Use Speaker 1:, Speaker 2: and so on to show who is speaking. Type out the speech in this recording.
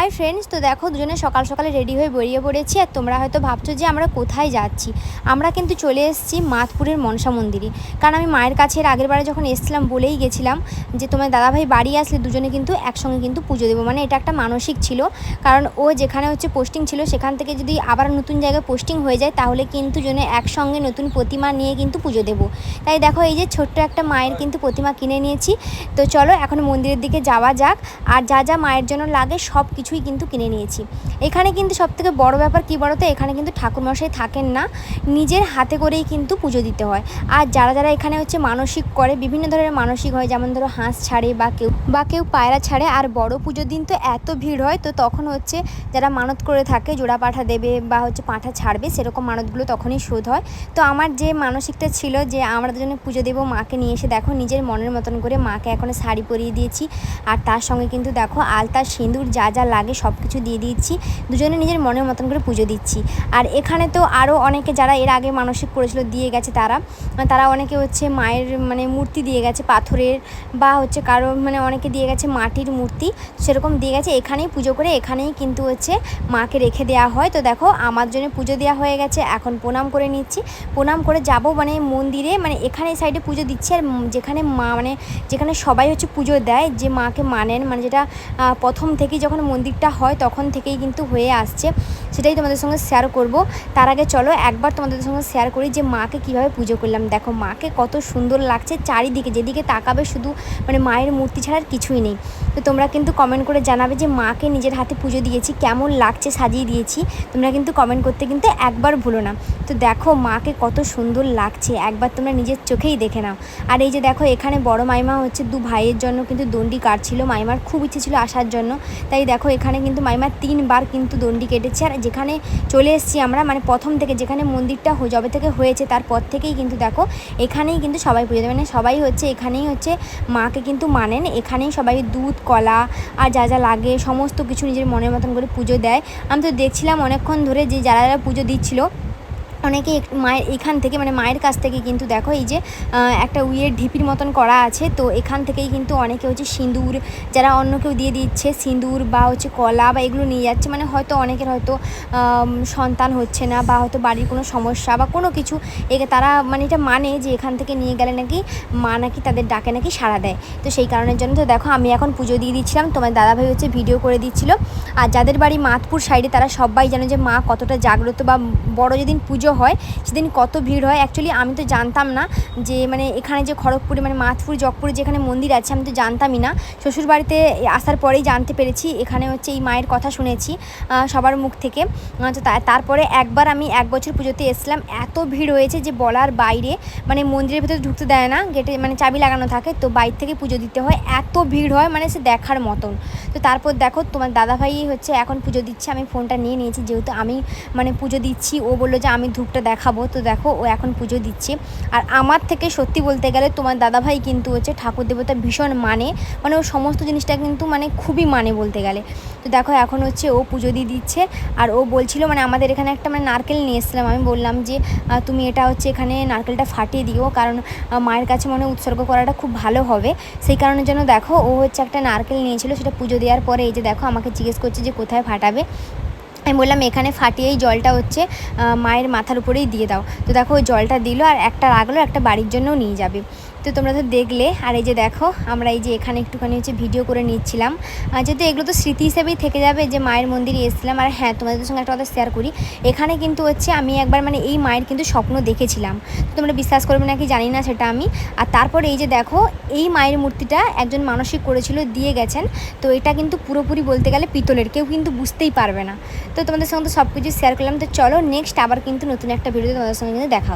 Speaker 1: Hi friends তো দেখো দুজনে সকাল সকালে রেডি হয়ে বেরিয়ে পড়েছি আর তোমরা হয়তো ভাবছ যে আমরা কোথায় যাচ্ছি। আমরা কিন্তু চলে এসেছি মাতপুরের মনসা মন্দিরে। কারণ আমি মায়ের কাছে আগের বারে যখন এসেছিলাম বলেই গেছিলাম যে তোমার দাদাভাই বাড়ি আসলে দুজনে কিন্তু একসঙ্গে কিন্তু পুজো দেবো। মানে এটা একটা মানসিক ছিল। কারণ ও যেখানে হচ্ছে পোস্টিং ছিল, সেখান থেকে যদি আবার নতুন জায়গায় পোস্টিং হয়ে যায়, তাহলে কিন্তু জনে একসঙ্গে নতুন প্রতিমা নিয়ে কিন্তু পুজো দেবো। তাই দেখো এই যে ছোট্ট একটা মায়ের কিন্তু প্রতিমা কিনে নিয়েছি। তো চলো এখন মন্দিরের দিকে যাওয়া যাক। আর যা যা মায়ের জন্য লাগে সব কিছুই কিন্তু কিনে নিয়েছি। এখানে কিন্তু সবথেকে বড় ব্যাপার কী বলো তো এখানে কিন্তু ঠাকুরমশাই থাকেন না। নিজের হাতে করেই কিন্তু পুজো দিতে হয়। আর যারা যারা এখানে হচ্ছে মানসিক করে, বিভিন্ন ধরনের মানসিক হয়, যেমন ধরো হাঁস ছাড়ে বা কেউ বা কেউ পায়রা ছাড়ে, আর বড় পুজোর দিন তো এত ভিড় হয়, তো তখন হচ্ছে যারা মানত করে থাকে, জোড়া পাঠা দেবে বা হচ্ছে পাঠা ছাড়বে, সেরকম মানতগুলো তখনই শোধ হয়। তো আমার যে মানসিকটা ছিল যে আমরা দুজনে পুজো দেবো, মাকে নিয়ে এসে দেখো, নিজের মনের মতন করে মাকে এখন শাড়ি পরিয়ে দিয়েছি। আর তার সঙ্গে কিন্তু দেখো আলতা সিঁদুর যা যা লাগে সব কিছু দিয়ে দিচ্ছি। দুজনে নিজের মনের মতন করে পুজো দিচ্ছি। আর এখানে তো আরও অনেকে যারা এর আগে মানসিক করেছিল দিয়ে গেছে তারা। তারা অনেকে হচ্ছে মায়ের মানে মূর্তি দিয়ে গেছে পাথরের বা হচ্ছে কারও মানে অনেকে দিয়ে গেছে মাটির মূর্তি। সেরকম দিয়ে গেছে, এখানেই পুজো করে, এখানেই কিন্তু হচ্ছে মাকে রেখে দেওয়া হয়। তো দেখো, আমার জন্য পুজো দেওয়া হয়ে গেছে, এখন প্রণাম করে নিচ্ছি। প্রণাম করে যাব মানে মন্দিরে মানে এখানে সাইডে পুজো দিচ্ছি। আর যেখানে মা মানে যেখানে সবাই হচ্ছে পুজো দেয়, যে মাকে মানেন মানে যেটা প্রথম থেকেই যখন মন্দিরটা হয় তখন থেকেই কিন্তু হয়ে আসছে। সেটাই তোমাদের সঙ্গে শেয়ার করব। তার আগে চলো একবার তোমাদের সঙ্গে শেয়ার করি যে মাকে কীভাবে পুজো করলাম। দেখো মাকে কত সুন্দর লাগছে চারিদিকে। যেদিকে তাকাবে শুধু মানে মায়ের মূর্তি ছাড়া কিছুই নেই। তো তোমরা কিন্তু কমেন্ট করে জানাবে যে মাকে নিজের হাতে পুজো দিয়েছি, কেমন লাগছে সাজিয়ে দিয়েছি। তোমরা কিন্তু কমেন্ট করতে কিন্তু একবার ভুলো না। তো দেখো মাকে কত সুন্দর লাগছে। একবার তোমরা নিজের চোখেই দেখে নাও। আর এই যে দেখো এখানে বড় মাইমা হচ্ছে দু ভাইয়ের জন্য কিন্তু দণ্ডি কাটছিল। মাইমার খুব ইচ্ছে ছিল আসার জন্য। তাই দেখো এখানে কিন্তু মাইমা তিনবার কিন্তু দণ্ডি কেটেছে। আর যেখানে চলে এসেছি আমরা মানে প্রথম থেকে যেখানে মন্দিরটা জবে থেকে হয়েছে, তারপর থেকেই কিন্তু দেখো, এখানেই কিন্তু সবাই পুজো দেয় মানে সবাই হচ্ছে, এখানেই হচ্ছে মাকে কিন্তু মানেন। এখানেই সবাই দুধ, কলা আর যা যা লাগে, সমস্ত কিছু নিজের মনের মতন করে পুজো দেয়। আমি তো দেখছিলাম অনেকক্ষণ ধরে যে যারা যারা পুজো দিচ্ছিল অনেকে মায়ের, এখান থেকে মানে মায়ের কাছ থেকে কিন্তু দেখো এই যে একটা উইয়ের ঢিপির মতন করা আছে। তো এখান থেকেই কিন্তু অনেকে হচ্ছে সিঁদুর, যারা অন্য কেউ দিয়ে দিচ্ছে সিঁদুর বা হচ্ছে কলা বা এগুলো নিয়ে যাচ্ছে মানে হয়তো অনেকের হয়তো সন্তান হচ্ছে না বা হয়তো বাড়ির কোনো সমস্যা বা কোনো কিছু। একে তারা মানে এটা মানে যে এখান থেকে নিয়ে গেলে নাকি মা নাকি তাদের ডাকে নাকি সাড়া দেয়। তো সেই কারণের জন্য তো দেখো আমি এখন পুজো দিয়ে দিচ্ছিলাম, তোমার দাদাভাই হচ্ছে ভিডিও করে দিচ্ছিল। আর যাদের বাড়ি মাতপুর সাইডে তারা সবাই জানে যে মা কতটা জাগ্রত বা বড় যেদিন পুজো পুজো হয়, সেদিন কত ভিড় হয়। অ্যাকচুয়ালি আমি তো জানতাম না যে মানে এখানে যে খড়গপুরে মানে মাথপুর জগপুরে যেখানে মন্দির আছে, আমি তো জানতামই না। শ্বশুরবাড়িতে আসার পরেই জানতে পেরেছি, এখানে হচ্ছে এই মায়ের কথা শুনেছি সবার মুখ থেকে। তো, তারপরে একবার আমি এক বছর পুজোতে এসেছিলাম, এত ভিড় হয়েছে যে বলার বাইরে মানে মন্দিরের ভিতরে ঢুকতে দেয় না, গেটে মানে চাবি লাগানো থাকে, তো বাইর থেকে পুজো দিতে হয়। এত ভিড় হয় মানে সে দেখার মতন। তো তারপর দেখো, তোমার দাদাভাই হচ্ছে এখন পুজো দিচ্ছে, আমি ফোনটা নিয়ে নিয়েছি, যেহেতু আমি মানে পুজো দিচ্ছি, ও বলল যে আমি ধূপটা দেখাবো। তো দেখো, ও এখন পুজো দিচ্ছে। আর আমার থেকে সত্যি বলতে গেলে তোমার দাদাভাই কিন্তু হচ্ছে ঠাকুর দেবতা ভীষণ মানে। মানে ও সমস্ত জিনিসটা কিন্তু মানে খুবই মানে বলতে গেলে। তো দেখো, এখন হচ্ছে ও পুজো দিয়ে দিচ্ছে। আর ও বলছিল মানে আমাদের এখানে একটা মানে নারকেল নিয়ে এসেছিলাম। আমি বললাম যে তুমি এটা হচ্ছে এখানে নারকেলটা ফাটিয়ে দিও। কারণ মায়ের কাছে মনে উৎসর্গ করাটা খুব ভালো হবে। সেই কারণের জন্য দেখো, ও হচ্ছে একটা নারকেল নিয়েছিল। সেটা পুজো দেওয়ার পরে এই যে দেখো, আমাকে জিজ্ঞেস করছে যে কোথায় ফাটাবে। আমি বললাম, এখানে ফাটিয়েই জলটা হচ্ছে মায়ের মাথার উপরেই দিয়ে দাও। তো দেখো, ওই জলটা দিল আর একটা রাখল একটা বাড়ির জন্যও নিয়ে যাবে। তো তোমরা তো দেখলে, আর এই যে দেখো, আমরা এই যে এখানে একটুখানি হচ্ছে ভিডিও করে নিচ্ছিলাম। যেহেতু এগুলো তো স্মৃতি হিসেবেই থেকে যাবে, যে মায়ের মন্দিরে এসেছিলাম, আর হ্যাঁ তোমাদের সঙ্গে একটা কথা শেয়ার করি। এখানে কিন্তু হচ্ছে আমি একবার মানে এই মায়ের কিন্তু স্বপ্ন দেখেছিলাম। তোমরা বিশ্বাস করবে নাকি জানি না সেটা আমি। আর তারপরে এই যে দেখো, এই মায়ের মূর্তিটা একজন মানসিক করেছিল, দিয়ে গেছেন। তো এটা কিন্তু পুরোপুরি বলতে গেলে পিতলের, কেউ কিন্তু বুঝতেই পারবে না। তো তোমাদের সঙ্গে তো সব কিছু শেয়ার করলাম। তো চলো নেক্সট আবার কিন্তু নতুন একটা ভিডিও তোমাদের সঙ্গে কিন্তু দেখা